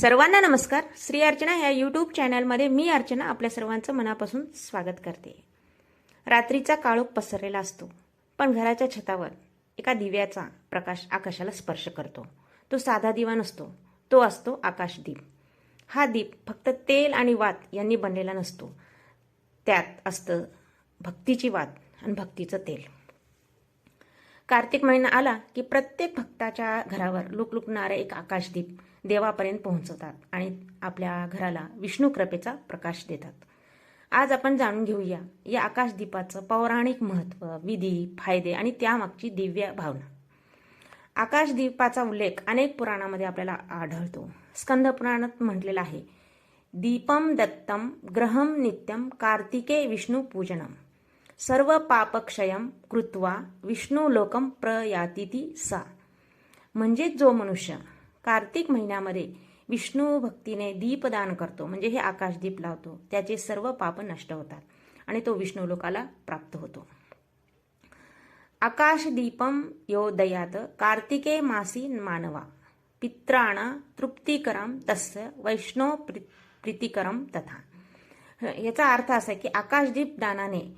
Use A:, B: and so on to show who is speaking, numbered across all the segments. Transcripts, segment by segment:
A: सर्वांना नमस्कार. श्री अर्चना या यूट्यूब चॅनलमध्ये मी अर्चना आपल्या सर्वांचं मनापासून स्वागत करते. रात्रीचा काळोख पसरलेला असतो पण घराच्या छतावर एका दिव्याचा प्रकाश आकाशाला स्पर्श करतो. तो साधा दिवा नसतो तो असतो आकाशदीप हा दीप फक्त तेल आणि वात यांनी बनलेला नसतो. त्यात असतं भक्तीची वात आणि भक्तीचं तेल. कार्तिक महिना आला की प्रत्येक भक्ताच्या घरावर लुकलुकणारे एक आकाशदीप देवापर्यंत पोहोचवतात आणि आपल्या घराला विष्णू कृपेचा प्रकाश देतात. आज आपण जाणून घेऊया या आकाशदीपाचं पौराणिक महत्त्व विधी फायदे आणि त्यामागची दिव्य भावना. आकाशदीपाचा उल्लेख अनेक पुराणामध्ये आपल्याला आढळतो. स्कंद पुराणात म्हटलेला आहे दीपम दत्तम ग्रहम नित्यम कार्तिके विष्णू पूजनम सर्व पापक्षयम कृत्वा विष्णू लोकम प्रयातिती सा. म्हणजे जो मनुष्य कार्तिक महिन्यामध्ये विष्णू भक्तीने दीपदान करतो. म्हणजे हे आकाशदीप लावतो. त्याचे सर्व पाप नष्ट होतात आणि तो विष्णू लोकाला प्राप्त होतो. आकाशदीपम यो दयात कार्तिके मासी मानवा. पित्राणा तृप्तिकरम तस्य वैष्णव प्रि प्रीतिकरम तथा. याचा अर्थ असा आहे की आकाशदीप दानाने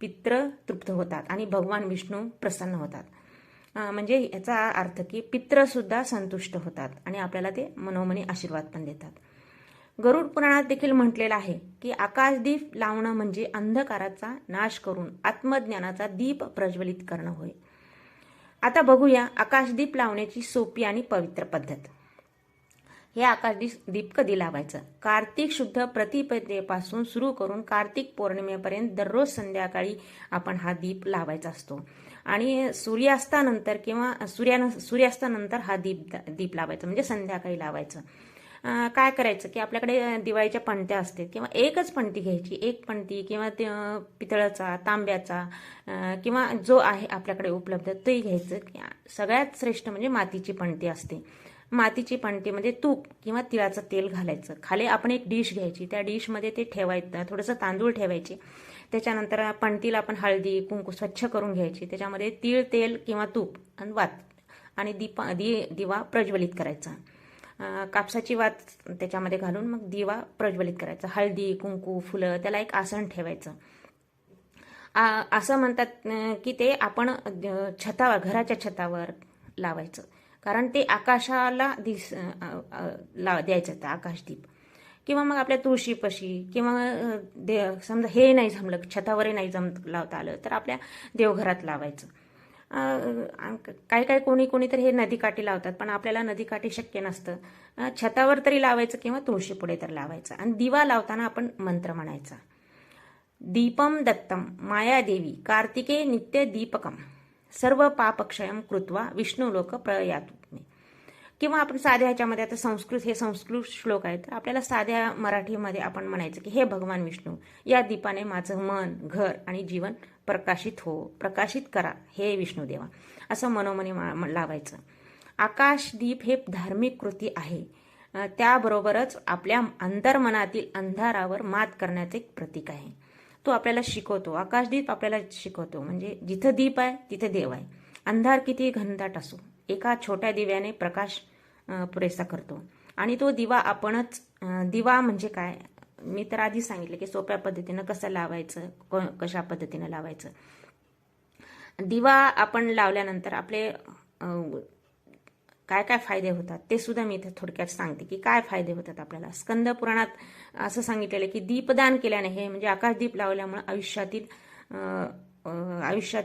A: पित्र तृप्त होतात आणि भगवान विष्णू प्रसन्न होतात. म्हणजे याचा अर्थ की पित्रसुद्धा संतुष्ट होतात आणि आपल्याला ते मनोमनी आशीर्वाद पण देतात. गरुड पुराणात देखील म्हटलेलं आहे की आकाशदीप लावणं म्हणजे अंधकाराचा नाश करून आत्मज्ञानाचा दीप प्रज्वलित करणं होय. आता बघूया आकाशदीप लावण्याची सोपी आणि पवित्र पद्धत. हे आकाशदीप दीप कधी लावायचं? कार्तिक शुद्ध प्रतिपदेपासून सुरू करून कार्तिक पौर्णिमेपर्यंत दररोज संध्याकाळी आपण हा दीप लावायचा असतो. आणि सूर्यास्तानंतर किंवा सूर्यान सूर्यास्तानंतर हा दीप दीप लावायचा म्हणजे संध्याकाळी लावायचं. काय करायचं की आपल्याकडे दिवाळीच्या पणत्या असतात किंवा एकच पणती घ्यायची एक पणती किंवा ते पितळाचा तांब्याचा किंवा जो आहे आपल्याकडे उपलब्ध तेही घ्यायचं. सगळ्यात श्रेष्ठ म्हणजे मातीची पणती असते. मातीची पणतीमध्ये म्हणजे तूप किंवा तिळाचं तेल घालायचं. खाली आपण एक डिश घ्यायची त्या डिशमध्ये ते ठेवायचं थोडंसं तांदूळ ठेवायचे. त्याच्यानंतर पणतीला आपण हळदी कुंकू स्वच्छ करून घ्यायची. त्याच्यामध्ये तीळ तेल किंवा तूप आणि वात आणि दीपा दि दिवा प्रज्वलित करायचा. कापसाची वात त्याच्यामध्ये घालून मग दिवा प्रज्वलित करायचा. हळदी कुंकू फुलं त्याला एक आसन ठेवायचं. असं म्हणतात की ते आपण छतावर घराच्या छतावर लावायचं. कारण ते आकाशाला दिस लाव द्यायचं ते आकाशदीप. किंवा मग आपल्या तुळशीपाशी किंवा दे समजा हे नाही जमलं छतावरही नाही जम लावता आलं तर आपल्या देवघरात लावायचं. काय काय कोणी कोणी तर हे नदीकाठी लावतात पण आपल्याला नदीकाठी शक्य नसतं. छतावर तरी लावायचं किंवा तुळशीपुढे तर लावायचं. आणि दिवा लावताना आपण मंत्र म्हणायचा. दीपम दत्तम मायादेवी कार्तिके नित्य दीपकम. सर्व पापक्षयम कृत्वा विष्णू लोक प्रयातु. किंवा आपण साध्या ह्याच्यामध्ये आता संस्कृत हे संस्कृत श्लोक आहेत. तर आपल्याला साध्या मराठीमध्ये आपण म्हणायचं की हे भगवान विष्णू या दीपाने माझं मन घर आणि जीवन प्रकाशित हो प्रकाशित करा हे विष्णुदेवा असं मनोमनी मा- लावायचं. आकाशदीप हे धार्मिक कृती आहे. त्याबरोबरच आपल्या अंतर्मनातील अंधारावर मात करण्याचे एक प्रतीक आहे. तो आपल्याला शिकवतो. आकाशदीप आपल्याला शिकवतो. म्हणजे जिथं दीप आहे तिथं देव आहे. अंधार किती घनदाट असो एका छोट्या दिव्याने प्रकाश पुरेसा करतो. आणि तो दिवा आपणच दिवा म्हणजे काय? मी तर आधी सांगितलं की सोप्या पद्धतीनं कसं लावायचं क- कशा पद्धतीनं लावायचं. दिवा आपण लावल्यानंतर आपले काय काय फायदे होतात ते सुद्धा मी इथे थोडक्यात सांगते की काय फायदे होतात आपल्याला. स्कंद पुराणात असं सांगितलेलं की दीपदान केल्याने हे म्हणजे आकाशदीप लावल्यामुळे आयुष्यातील आयुष्यात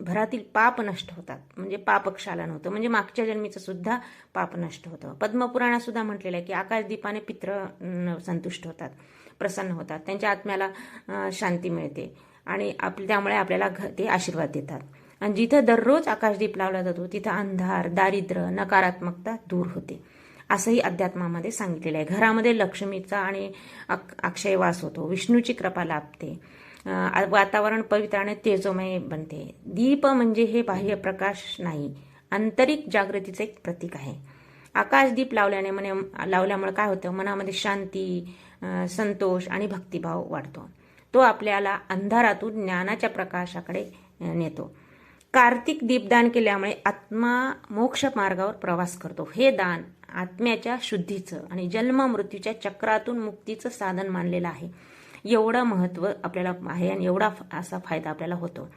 A: भरातील पाप नष्ट होतात. म्हणजे पापक्षालन होतं. म्हणजे मागच्या जन्मीचं सुद्धा पाप नष्ट होतं. पद्मपुराणात सुद्धा म्हटलेलं आहे की आकाशदीपाने पित्र संतुष्ट होतात. प्रसन्न होतात. त्यांच्या आत्म्याला शांती मिळते. आणि आप त्यामुळे आपल्याला घ ते आशीर्वाद देतात. आणि जिथं दररोज आकाशदीप लावला जातो तिथं अंधार दारिद्र्य नकारात्मकता दूर होते. असंही अध्यात्मामध्ये सांगितलेलं आहे. घरामध्ये लक्ष्मीचा आणि अक्षयवास होतो. विष्णूची कृपा लाभते. वातावरण पवित्र आणि तेजोमय बनते. दीप म्हणजे हे बाह्य प्रकाश नाही आंतरिक जागृतीचं एक प्रतीक आहे. आकाशदीप लावल्याने म्हणे लावल्यामुळे काय होतं? मनामध्ये शांती संतोष आणि भक्तिभाव वाढतो. तो आपल्याला अंधारातून ज्ञानाच्या प्रकाशाकडे नेतो. कार्तिक दीपदान केल्यामुळे आत्मा मोक्ष मार्गावर प्रवास करतो. हे दान आत्म्याच्या शुद्धीचं आणि जन्म मृत्यूच्या चक्रातून मुक्तीचं साधन मानलेलं आहे. एवढं महत्त्व आपल्याला आहे आणि एवढा असा फायदा आपल्याला होतो.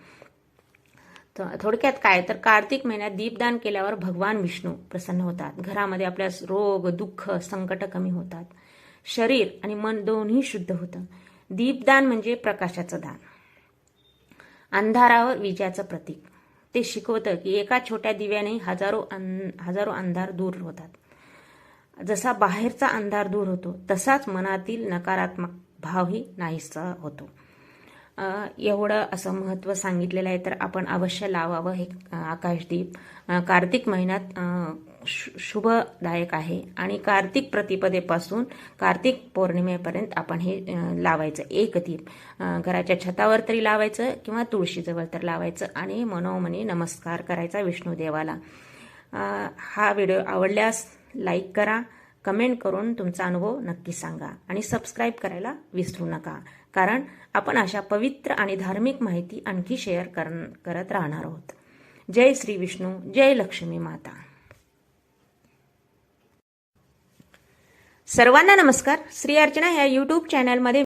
A: तर थोडक्यात काय? तर कार्तिक महिन्यात दीपदान केल्यावर भगवान विष्णू प्रसन्न होतात. घरामध्ये आपल्या रोग दुःख संकट कमी होतात. शरीर आणि मन दोन्ही शुद्ध होतं. दीपदान म्हणजे प्रकाशाचं दान. अंधारावर विजयाचं प्रतीक. ते शिकवतं की एका छोट्या दिव्याने हजारो अं हजारो अंधार दूर होतात. जसा बाहेरचा अंधार दूर होतो तसाच मनातील नकारात्मक भावही नाहीसा होतो. एवढं असं महत्त्व सांगितलेलं आहे तर आपण अवश्य लावावं हे आकाशदीप. कार्तिक महिन्यात शुभदायक आहे आणि कार्तिक प्रतिपदेपासून कार्तिक पौर्णिमेपर्यंत आपण हे लावायचं. एक दीप. घराच्या छतावर तरी लावायचं किंवा तुळशीजवळ तर लावायचं आणि मनोमनी नमस्कार करायचा विष्णुदेवाला. हा व्हिडिओ आवडल्यास लाईक करा कमेंट करून तुमचा अनुभव नक्की सांगा आणि सबस्क्राईब करायला विसरू नका. कारण आपण अशा पवित्र आणि धार्मिक माहिती आणखी शेअर कर करत राहणार आहोत. जय श्री विष्णू जय लक्ष्मी माता. सर्वांना नमस्कार. श्री अर्चना या यूट्यूब चॅनलमध्ये